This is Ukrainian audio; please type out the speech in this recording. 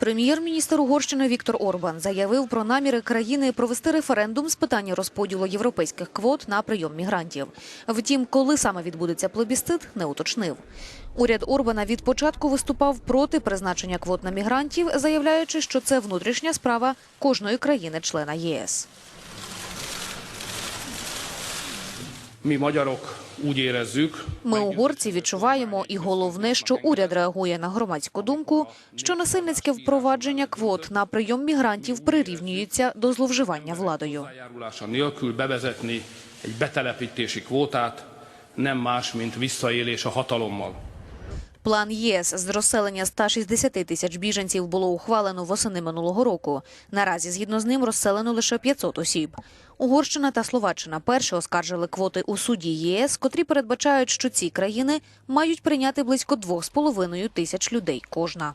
Прем'єр-міністр Угорщини Віктор Орбан заявив про наміри країни провести референдум з питання розподілу європейських квот на прийом мігрантів. Втім, коли саме відбудеться плебісцит, не уточнив. Уряд Орбана від початку виступав проти призначення квот на мігрантів, заявляючи, що це внутрішня справа кожної країни-члена ЄС. Ми, угорці, відчуваємо, і головне, що уряд реагує на громадську думку, що насильницьке впровадження квот на прийом мігрантів прирівнюється до зловживання владою. План ЄС з розселення 160 тисяч біженців було ухвалено восени минулого року. Наразі, згідно з ним, розселено лише 500 осіб. Угорщина та Словаччина перші оскаржили квоти у суді ЄС, котрі передбачають, що ці країни мають прийняти близько 2,5 тисяч людей кожна.